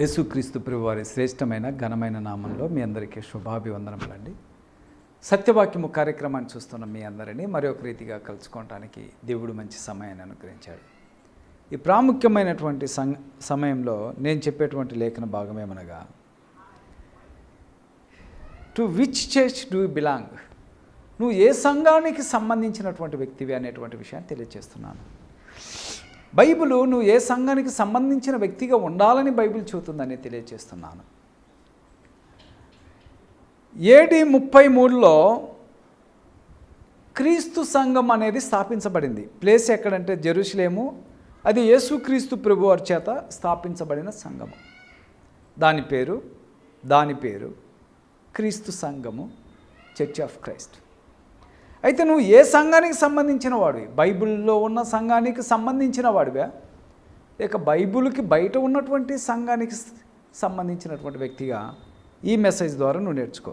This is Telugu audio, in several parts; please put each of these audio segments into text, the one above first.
యేసుక్రీస్తు ప్రభు వారి శ్రేష్టమైన ఘనమైన నామంలో మీ అందరికీ శుభాభివందనములండి. సత్యవాక్యము కార్యక్రమాన్ని చూస్తున్న మీ అందరినీ మరొక రీతిగా కలుసుకోవటానికి దేవుడు మంచి సమయాన్ని అనుగ్రహించాడు. ఈ ప్రాముఖ్యమైనటువంటి సం సమయంలో నేను చెప్పేటువంటి లేఖన భాగమేమనగా to which church do belong నువ్వు ఏ సంఘానికి సంబంధించినటువంటి వ్యక్తివి? అనేటువంటి విషయాన్ని తెలియజేస్తున్నాను బైబిల్ నువ్వు ఏ సంఘానికి సంబంధించిన వ్యక్తిగా ఉండాలని బైబిల్ చూతుందని తెలియజేస్తున్నాను ఏడి ముప్పై మూడులో క్రీస్తు సంఘం అనేది స్థాపించబడింది. ప్లేస్ ఎక్కడంటే జెరూసలేము అది యేసుక్రీస్తు ప్రభు వారి చేత స్థాపించబడిన సంఘము దాని పేరు దాని పేరు క్రీస్తు సంఘము చర్చ్ ఆఫ్ క్రైస్ట్. అయితే నువ్వు ఏ సంఘానికి సంబంధించిన వాడివి బైబిల్లో ఉన్న సంఘానికి సంబంధించిన వాడివా లేక బైబిల్కి బయట ఉన్నటువంటి సంఘానికి సంబంధించినటువంటి వ్యక్తిగా ఈ మెసేజ్ ద్వారా నువ్వు నేర్చుకో.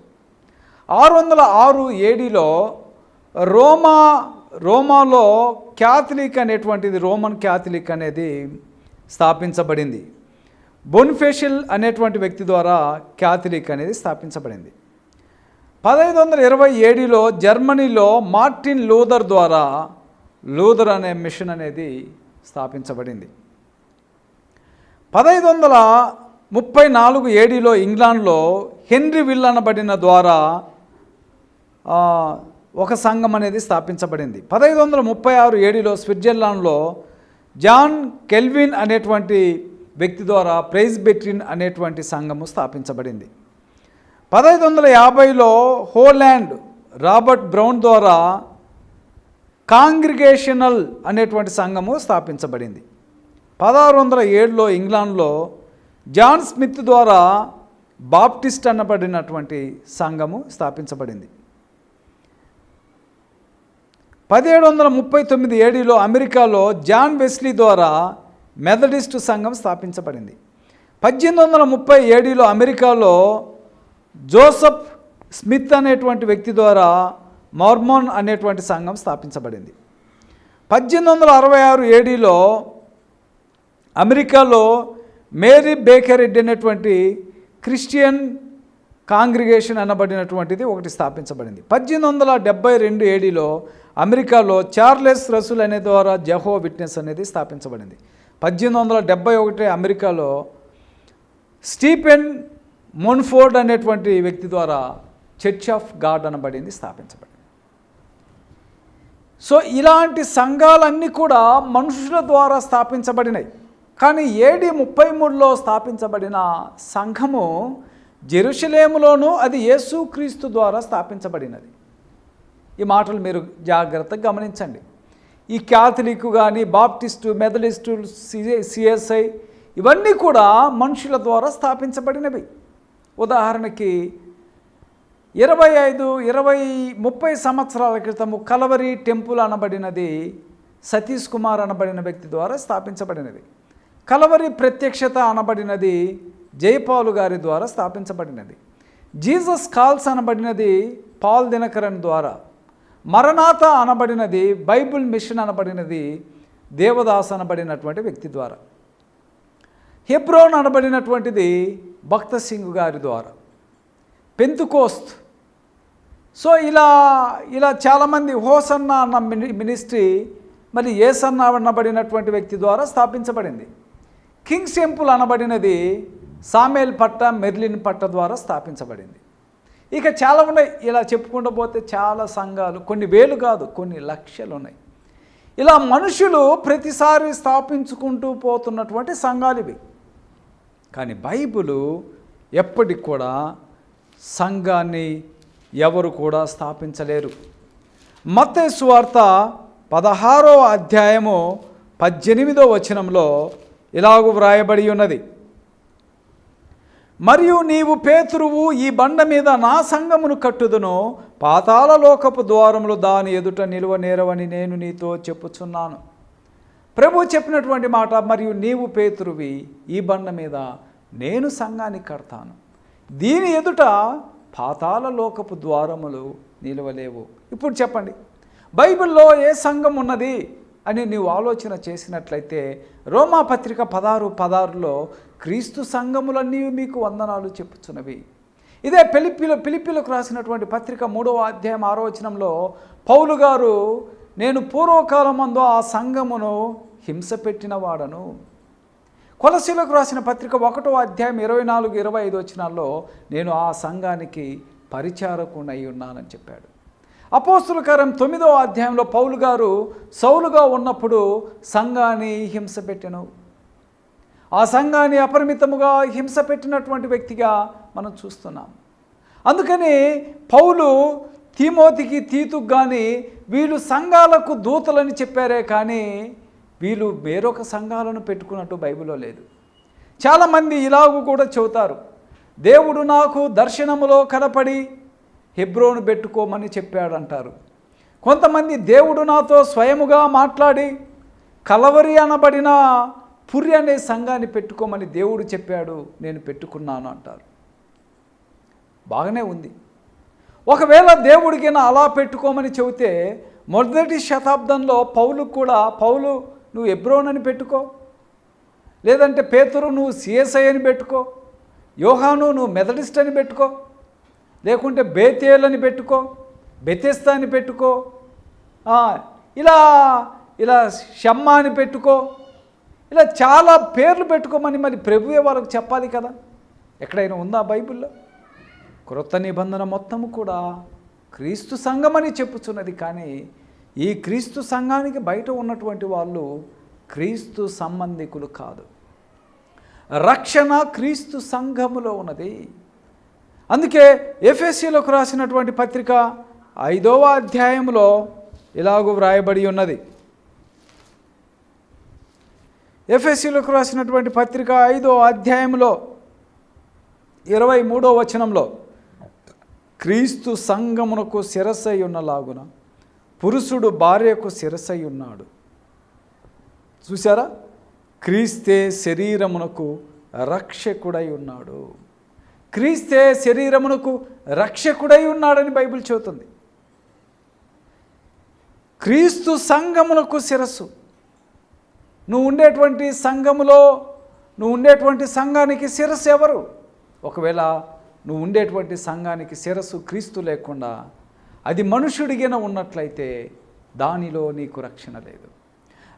ఆరు వందల ఆరు ఏడిలో రోమా రోమాలో క్యాథలిక్ అనేటువంటిది రోమన్ క్యాథలిక్ అనేది స్థాపించబడింది. బొన్ఫేషియల్ అనేటువంటి వ్యక్తి ద్వారా క్యాథలిక్ అనేది స్థాపించబడింది. పదహైదు వందల ఇరవై ఏడులో జర్మనీలో మార్టిన్ లూథర్ ద్వారా లూథర్ అనే మిషన్ అనేది స్థాపించబడింది. పదహైదు వందల ముప్పై నాలుగు ఏడిలో ఇంగ్లాండ్లో హెన్రీ విల్ అనబడిన ద్వారా ఒక సంఘం అనేది స్థాపించబడింది. పదహైదు వందల ముప్పై ఆరు ఏడిలో స్విట్జర్లాండ్లో జాన్ కెల్విన్ అనేటువంటి వ్యక్తి ద్వారా ప్రైజ్ బెట్రిన్ అనేటువంటి సంఘము స్థాపించబడింది. పదహైదు వందల యాభైలో హోలాండ్ రాబర్ట్ బ్రౌన్ ద్వారా కాంగ్రిగేషనల్ అనేటువంటి సంఘము స్థాపించబడింది. పదహారు వందల ఏడులో ఇంగ్లాండ్లో జాన్ స్మిత్ ద్వారా బాప్టిస్ట్ అనబడినటువంటి సంఘము స్థాపించబడింది. పదిహేడు వందల ముప్పై తొమ్మిది ఏడిలో అమెరికాలో జాన్ వెస్లీ ద్వారా మెథడిస్ట్ సంఘం స్థాపించబడింది. పద్దెనిమిది వందల ముప్పై ఏడిలో అమెరికాలో జోసఫ్ స్మిత్ అనేటువంటి వ్యక్తి ద్వారా మార్మోన్ అనేటువంటి సంఘం స్థాపించబడింది. పద్దెనిమిది వందల అరవై ఆరు ఏడీలో అమెరికాలో మేరీ బేకరెడ్డి అనేటువంటి క్రిస్టియన్ కాంగ్రిగేషన్ అనబడినటువంటిది ఒకటి స్థాపించబడింది. పద్దెనిమిది వందల డెబ్బై రెండు ఏడీలో అమెరికాలో చార్లెస్ రసూల్ అనే ద్వారా జహో విట్నెస్ అనేది స్థాపించబడింది. పద్దెనిమిది వందల డెబ్బై ఒకటి అమెరికాలో స్టీఫెన్ మోన్ఫోర్డ్ అనేటువంటి వ్యక్తి ద్వారా చర్చ్ ఆఫ్ గాడ్ అనబడింది స్థాపించబడింది. సో ఇలాంటి సంఘాలన్నీ కూడా మనుషుల ద్వారా స్థాపించబడినాయి. కానీ ఏడి ముప్పై మూడులో స్థాపించబడిన సంఘము జెరుషలేములోనూ అది యేసుక్రీస్తు ద్వారా స్థాపించబడినది. ఈ మాటలు మీరు జాగ్రత్తగా గమనించండి. ఈ క్యాథలిక్ కానీ బాప్టిస్టు మెథలిస్టు సిఎస్ఐ ఇవన్నీ కూడా మనుషుల ద్వారా స్థాపించబడినవి. ఉదాహరణకి ఇరవై ఐదు ఇరవై ముప్పై సంవత్సరాల క్రితము కలవరి టెంపుల్ అనబడినది సతీష్ కుమార్ అనబడిన వ్యక్తి ద్వారా స్థాపించబడినది. కలవరి ప్రత్యక్షత అనబడినది జైపాలు గారి ద్వారా స్థాపించబడినది. జీసస్ కాల్స్ అనబడినది పాల్ దినకరన్ ద్వారా. మరణాత అనబడినది బైబిల్ మిషన్ అనబడినది దేవదాస్ అనబడినటువంటి వ్యక్తి ద్వారా. హెబ్రోన్ అనబడినటువంటిది భక్త సింగ్ గారి ద్వారా. పెంతుకోస్త్. సో ఇలా ఇలా చాలామంది హోసన్న అన్న మిని- మినిస్ట్రీ మరి ఏసన్న అనబడినటువంటి వ్యక్తి ద్వారా స్థాపించబడింది. కింగ్స్ టెంపుల్ అనబడినది సామేల్ పట్ట మెర్లిన్ పట్ట ద్వారా స్థాపించబడింది. ఇక చాలా ఉన్నాయి. ఇలా చెప్పుకుంటూ పోతే చాలా సంఘాలు కొన్ని వేలు కాదు కొన్ని లక్షలు ఉన్నాయి. ఇలా మనుషులు ప్రతిసారి స్థాపించుకుంటూ పోతున్నటువంటి సంఘాలు ఇవి. కానీ బైబిలు ఎప్పటికి కూడా సంఘాన్ని ఎవరు కూడా స్థాపించలేరు. మత్తయి సువార్త పదహారో అధ్యాయము పద్దెనిమిదో వచనంలో ఇలాగూ వ్రాయబడి ఉన్నది. మరియు నీవు పేతురువు ఈ బండ మీద నా సంగమును కట్టుదును పాతాళలోకపు ద్వారములు దాని ఎదుట నిలువ నేరవని నేను నీతో చెప్పుచున్నాను. ప్రభు చెప్పినటువంటి మాట మరియు నీవు పేతురువి ఈ బండ మీద నేను సంఘాన్ని కడతాను. దీని ఎదుట పాతాల లోకపు ద్వారములు నిలవలేవు. ఇప్పుడు చెప్పండి బైబిల్లో ఏ సంఘం ఉన్నది? అని నీవు ఆలోచన చేసినట్లయితే రోమా పత్రిక పదహారు పదహారులో క్రీస్తు సంఘములన్నీ మీకు వందనాలు చెప్పుచున్నవి. ఇదే పిలిపిలో పిలిపిలకు రాసినటువంటి పత్రిక మూడవ అధ్యాయం ఆరోచనంలో పౌలు గారు నేను పూర్వకాలమందు ఆ సంఘమును హింస పెట్టిన వాడను. కొలసీలకు రాసిన పత్రిక ఒకటో అధ్యాయం ఇరవై నాలుగు ఇరవై ఐదు వచ్చినాల్లో నేను ఆ సంఘానికి పరిచారకునై ఉన్నానని చెప్పాడు. అపోస్తుల కార్యం తొమ్మిదో అధ్యాయంలో పౌలు గారు సౌలుగా ఉన్నప్పుడు సంఘాన్ని హింస పెట్టెను. ఆ సంఘాన్ని అపరిమితముగా హింస పెట్టినటువంటి వ్యక్తిగా మనం చూస్తున్నాం. అందుకని పౌలు తీమోతికి తీతుకు కానీ వీళ్ళు సంఘాలకు దూతలని చెప్పారే కానీ వీళ్ళు వేరొక సంఘాలను పెట్టుకున్నట్టు బైబిల్లో లేదు. చాలామంది ఇలాగూ కూడా చెబుతారు. దేవుడు నాకు దర్శనములో కనపడి హెబ్రోను పెట్టుకోమని చెప్పాడంటారు. కొంతమంది దేవుడు నాతో స్వయముగా మాట్లాడి కలవరి అనబడిన పురి అనే సంఘాన్ని పెట్టుకోమని దేవుడు చెప్పాడు నేను పెట్టుకున్నాను అంటారు. బాగానే ఉంది. ఒకవేళ దేవుడికి నా అలా పెట్టుకోమని చెబితే మొదటి శతాబ్దంలో పౌలు కూడా పౌలు నువ్వు ఎబ్రోన్ అని పెట్టుకో. లేదంటే పేతురు నువ్వు సిఎస్ఐ అని పెట్టుకో. యోహాను నువ్వు మెథడిస్ట్ అని పెట్టుకో. లేకుంటే బేతేల్ అని పెట్టుకో. బెతెస్తా అని పెట్టుకో ఇలా ఇలా షమ్మ అని పెట్టుకో. ఇలా చాలా పేర్లు పెట్టుకోమని మరి ప్రభువే వాళ్ళకు చెప్పాలి కదా. ఎక్కడైనా ఉందా బైబిల్లో? క్రొత్త నిబంధన మొత్తము కూడా క్రీస్తు సంఘమని చెప్పుచున్నది. కానీ ఈ క్రీస్తు సంఘానికి బయట ఉన్నటువంటి వాళ్ళు క్రీస్తు సంబంధికులు కాదు. రక్షణ క్రీస్తు సంఘములో ఉన్నది. అందుకే ఎఫ్ఎస్సీలోకి రాసినటువంటి పత్రిక ఐదవ అధ్యాయంలో ఇలాగూ వ్రాయబడి ఉన్నది. ఎఫ్ఎస్సిలోకి రాసినటువంటి పత్రిక ఐదో అధ్యాయంలో ఇరవై మూడో వచనంలో క్రీస్తు సంగమునకు శిరసై ఉన్నలాగున పురుషుడు భార్యకు శిరసై ఉన్నాడు చూసారా క్రీస్తే శరీరమునకు రక్షకుడై ఉన్నాడు క్రీస్తే శరీరమునకు రక్షకుడై ఉన్నాడని బైబిల్ చెబుతుంది. క్రీస్తు సంగమునకు శిరస్సు. నువ్వు ఉండేటువంటి సంఘములో నువ్వు ఉండేటువంటి సంఘానికి శిరస్సు ఎవరు? ఒకవేళ నువ్వు ఉండేటువంటి సంఘానికి శిరస్సు క్రీస్తు లేకుండా అది మనుషుడిగిన ఉన్నట్లయితే దానిలో నీకు రక్షణ లేదు.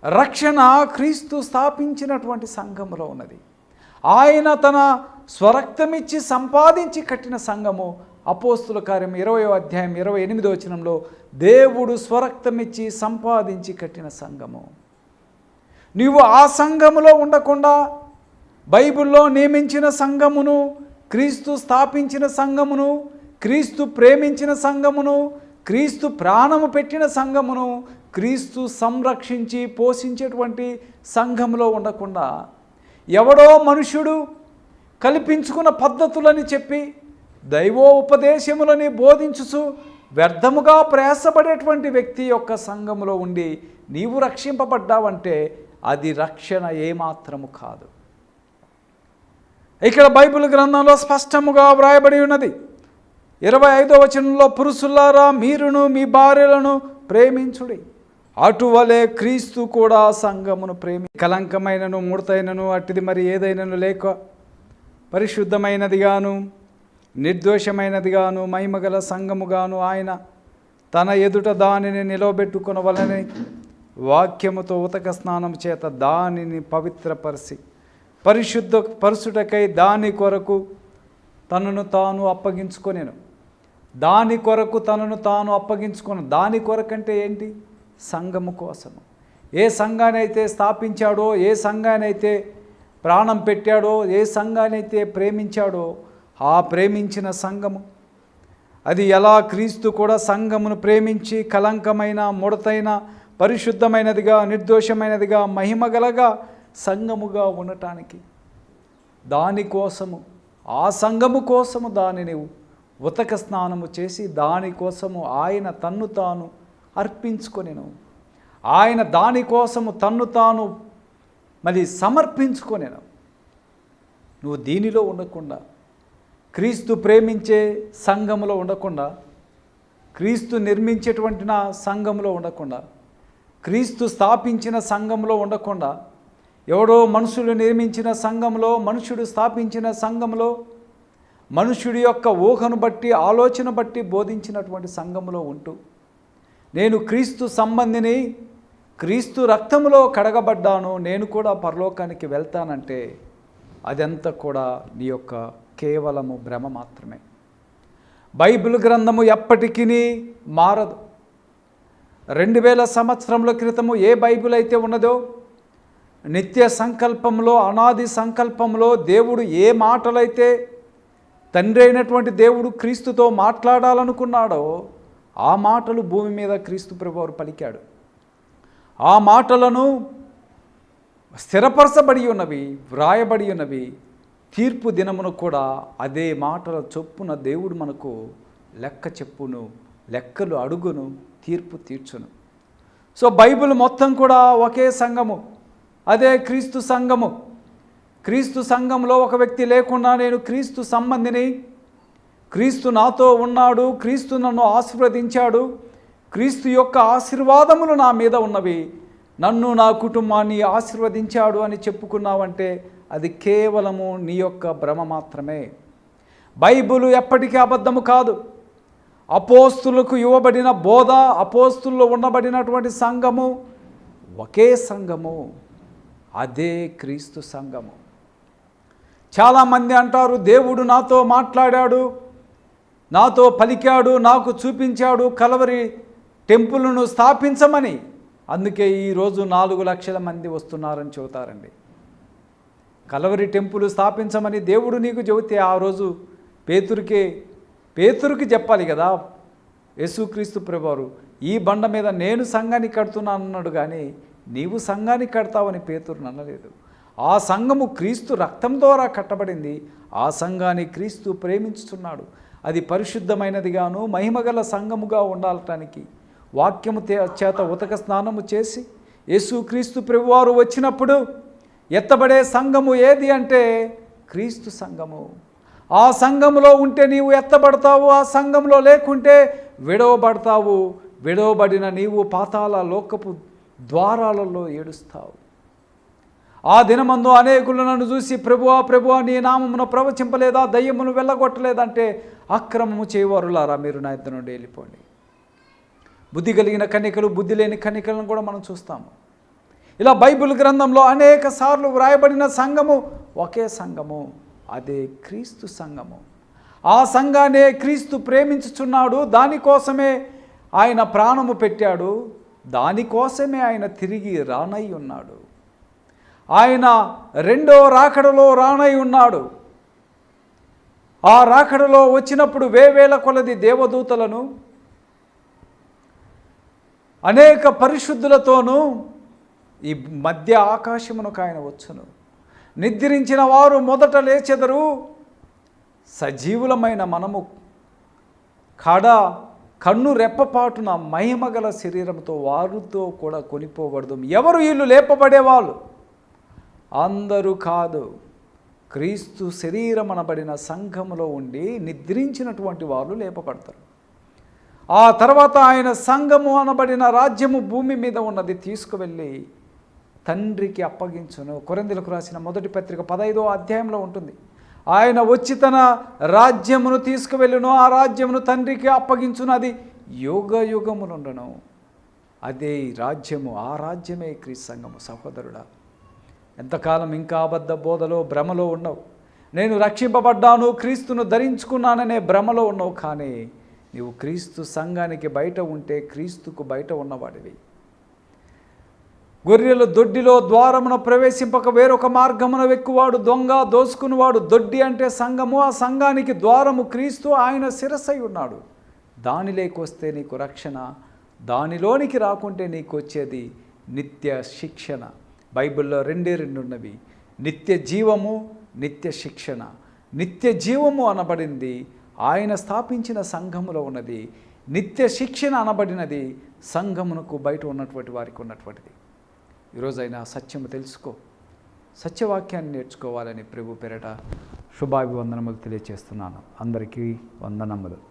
రక్షణ క్రీస్తు స్థాపించినటువంటి సంఘములో ఉన్నది. ఆయన తన స్వరక్తమిచ్చి సంపాదించి కట్టిన సంఘము అపోస్తుల కార్యం ఇరవై అధ్యాయం ఇరవై ఎనిమిదో వచనంలో దేవుడు స్వరక్తమిచ్చి సంపాదించి కట్టిన సంఘము. నీవు ఆ సంఘములో ఉండకుండా బైబిల్లో నియమించిన సంఘమును క్రీస్తు స్థాపించిన సంఘమును క్రీస్తు ప్రేమించిన సంఘమును క్రీస్తు ప్రాణము పెట్టిన సంఘమును క్రీస్తు సంరక్షించి పోషించేటువంటి సంఘంలో ఉండకుండా ఎవడో మనుషుడు కల్పించుకున్న పద్ధతులని చెప్పి దైవోపదేశములని బోధించుచు వ్యర్థముగా ప్రయాసపడేటువంటి వ్యక్తి యొక్క సంఘములో ఉండి నీవు రక్షింపబడ్డావంటే అది రక్షణ ఏమాత్రము కాదు. ఇక్కడ బైబిల్ గ్రంథంలో స్పష్టముగా వ్రాయబడి ఉన్నది. ఇరవై ఐదో వచనంలో పురుషులారా మీరును మీ భార్యలను ప్రేమించుడి. అటువలే క్రీస్తు కూడా సంఘమును ప్రేమి కలంకమైనను ముడతైనను అట్టిది మరి ఏదైనను లేక పరిశుద్ధమైనదిగాను నిర్దోషమైనదిగాను మహిమగల సంఘముగాను ఆయన తన ఎదుట దానిని నిలవబెట్టుకునవలని వాక్యముతో ఉతక స్నానం చేత దానిని పవిత్రపరిచి పరిశుద్ధ పరుసుటకై దాని కొరకు తనను తాను అప్పగించుకొనేను. దాని కొరకు తనను తాను అప్పగించుకొను. దాని కొరకంటే ఏంటి? సంఘము కోసము. ఏ సంఘానైతే స్థాపించాడో ఏ సంఘానైతే ప్రాణం పెట్టాడో ఏ సంఘానైతే ప్రేమించాడో ఆ ప్రేమించిన సంఘము. అది ఎలా క్రీస్తు కూడా సంఘమును ప్రేమించి కలంకమైన ముడతైన పరిశుద్ధమైనదిగా నిర్దోషమైనదిగా మహిమగలగా సంఘముగా ఉండటానికి. దానికోసము ఆ సంఘము కోసము దానిని ఉతక స్నానము చేసి దానికోసము ఆయన తన్ను తాను అర్పించుకొనిను. ఆయన దానికోసము తన్ను తాను మరి సమర్పించుకొనిను. నువ్వు దీనిలో ఉండకుండా క్రీస్తు ప్రేమించే సంఘములో ఉండకుండా క్రీస్తు నిర్మించేటువంటి నా సంఘంలో ఉండకుండా క్రీస్తు స్థాపించిన సంఘంలో ఉండకుండా ఎవడో మనుషులు నిర్మించిన సంఘంలో మనుషుడు స్థాపించిన సంఘంలో మనుషుడి యొక్క ఊహను బట్టి ఆలోచన బట్టి బోధించినటువంటి సంఘంలో ఉంటూ నేను క్రీస్తు సంబంధిని క్రీస్తు రక్తములో కడగబడ్డాను నేను కూడా పరలోకానికి వెళ్తానంటే అదంతా కూడా నీ యొక్క కేవలము భ్రమ మాత్రమే. బైబిల్ గ్రంథము ఎప్పటికీ మారదు. రెండు వేల సంవత్సరముల క్రితము ఏ బైబిల్ అయితే ఉన్నదో నిత్య సంకల్పంలో అనాది సంకల్పంలో దేవుడు ఏ మాటలైతే తండ్రి అయినటువంటి దేవుడు క్రీస్తుతో మాట్లాడాలనుకున్నాడో ఆ మాటలు భూమి మీద క్రీస్తు ప్రభువారు పలికాడు. ఆ మాటలను స్థిరపరచబడి ఉన్నవి వ్రాయబడి ఉన్నవి తీర్పు దినమును కూడా అదే మాటల చొప్పున దేవుడు మనకు లెక్క చెప్పును లెక్కలు అడుగును తీర్పు తీర్చును. సో బైబిల్ మొత్తం కూడా ఒకే సంఘము. అదే క్రీస్తు సంఘము. క్రీస్తు సంఘంలో ఒక వ్యక్తి లేకుండా నేను క్రీస్తు సంబంధిని. క్రీస్తు నాతో ఉన్నాడు క్రీస్తు నన్ను ఆశీర్వదించాడు. క్రీస్తు యొక్క ఆశీర్వాదములు నా మీద ఉన్నవి. నన్ను నా కుటుంబాన్ని ఆశీర్వదించాడు అని చెప్పుకున్నావంటే అది కేవలము నీ యొక్క భ్రమ మాత్రమే. బైబిల్ ఎప్పటికీ అబద్ధము కాదు. అపోస్తులకు ఇవ్వబడిన బోధ అపోస్తుల్లో ఉండబడినటువంటి సంఘము ఒకే సంఘము. అదే క్రీస్తు సంఘము చాలామంది అంటారు దేవుడు నాతో మాట్లాడాడు నాతో పలికాడు నాకు చూపించాడు కలవరి టెంపుల్ను స్థాపించమని. అందుకే ఈరోజు నాలుగు లక్షల మంది వస్తున్నారని చెబుతారండి. కలవరి టెంపుల్ స్థాపించమని దేవుడు నీకు చెబితే ఆ రోజు పేతురికే పేతురికి చెప్పాలి కదా యేసుక్రీస్తు ప్రభువారు ఈ బండ మీద నేను సంఘాన్ని కడుతున్నాను అన్నాడు కానీ నీవు సంఘాన్ని కడతావని పేతురు అనలేదు. ఆ సంఘము క్రీస్తు రక్తం ద్వారా కట్టబడింది. ఆ సంఘాన్ని క్రీస్తు ప్రేమించుతున్నాడు. అది పరిశుద్ధమైనదిగాను మహిమగల సంఘముగా ఉండాలటానికి వాక్యము తే- చేత ఉతక స్నానము చేసి యేసుక్రీస్తు ప్రభువారు వచ్చినప్పుడు ఎత్తబడే సంఘము ఏది అంటే క్రీస్తు సంఘము. ఆ సంఘములో ఉంటే నీవు ఎత్తబడతావు ఆ సంఘంలో లేకుంటే విడవబడతావు. విడవబడిన నీవు పాతాల లోకపు ద్వారాలలో ఏడుస్తావు. ఆ దినమందు అనేకులు నన్ను చూసి ప్రభువా ప్రభువా నీ నామమును ప్రవచింపలేదా? దయ్యమును వెళ్ళగొట్టలేదంటే అక్రమము చేయవారులారా మీరు నా ఇద్దరు నుండి వెళ్ళిపోండి. బుద్ధి కలిగిన కన్యకలు బుద్ధి లేని కన్యకలను కూడా మనం చూస్తాము. ఇలా బైబిల్ గ్రంథంలో అనేక సార్లు వ్రాయబడిన సంఘము ఒకే సంఘము అదే క్రీస్తు సంఘము. ఆ సంఘానే క్రీస్తు ప్రేమించుచున్నాడు దానికోసమే ఆయన ప్రాణము పెట్టాడు. దానికోసమే ఆయన తిరిగి రానై ఉన్నాడు. ఆయన రెండో రాకడలో రానై ఉన్నాడు. ఆ రాకడలో వచ్చినప్పుడు వేవేల కొలది దేవదూతలను అనేక పరిశుద్ధులతోనూ ఈ మధ్య ఆకాశమునకు ఆయన వచ్చును. నిద్రించిన వారు మొదట లేచెదరు సజీవులమైన మనము కాడ కన్ను రెప్పపాటున మహిమగల శరీరంతో వారితో కూడా కొనిపోబడదు. ఎవరు వీళ్ళు? లేపబడేవాళ్ళు? అందరూ కాదు. క్రీస్తు శరీరం అనబడిన సంఘములో ఉండి నిద్రించినటువంటి వాళ్ళు లేపబడతారు. ఆ తర్వాత ఆయన సంఘము అనబడిన రాజ్యము భూమి మీద ఉన్నది తీసుకువెళ్ళి తండ్రికి అప్పగించును. కొరందులకు రాసిన మొదటి పత్రిక పదైదో అధ్యాయంలో ఉంటుంది. ఆయన వచ్చి తన రాజ్యమును తీసుకువెళ్ళును ఆ రాజ్యమును తండ్రికి అప్పగించును. అది యుగ యుగమునుండను. అదే ఈ రాజ్యము ఆ రాజ్యమే క్రీస్తు సంఘము సహోదరుడా. ఎంతకాలం ఇంకా అబద్ధ బోధలో భ్రమలో ఉన్నావు? నేను రక్షింపబడ్డాను క్రీస్తును ధరించుకున్నాననే భ్రమలో ఉన్నావు. కానీ నీవు క్రీస్తు సంఘానికి బయట ఉంటే క్రీస్తుకు బయట ఉన్నవాడివి. గొర్రెల దొడ్డిలో ద్వారమున ప్రవేశింపక వేరొక మార్గమున వెక్కువాడు దొంగ దోసుకునివాడు దొడ్డి అంటే సంఘము. ఆ సంఘానికి ద్వారము క్రీస్తు ఆయన శిరస్సై ఉన్నాడు. దానిలోకి నీకు రక్షణ దానిలోనికి రాకుంటే నీకు వచ్చేది నిత్య శిక్షణ. బైబిల్లో రెండే రెండు ఉన్నవి నిత్య జీవము నిత్య శిక్షణ. నిత్య జీవము అనబడింది ఆయన స్థాపించిన సంఘములో ఉన్నది. నిత్య శిక్షణ అనబడినది సంఘమునకు బయట ఉన్నటువంటి వారికి ఉన్నటువంటిది. ఈరోజైనా సత్యము తెలుసుకో. సత్యవాక్యాన్ని నేర్చుకోవాలని ప్రభు పేరట శుభాభివందనములు తెలియచేస్తున్నాను. అందరికీ వందనములు.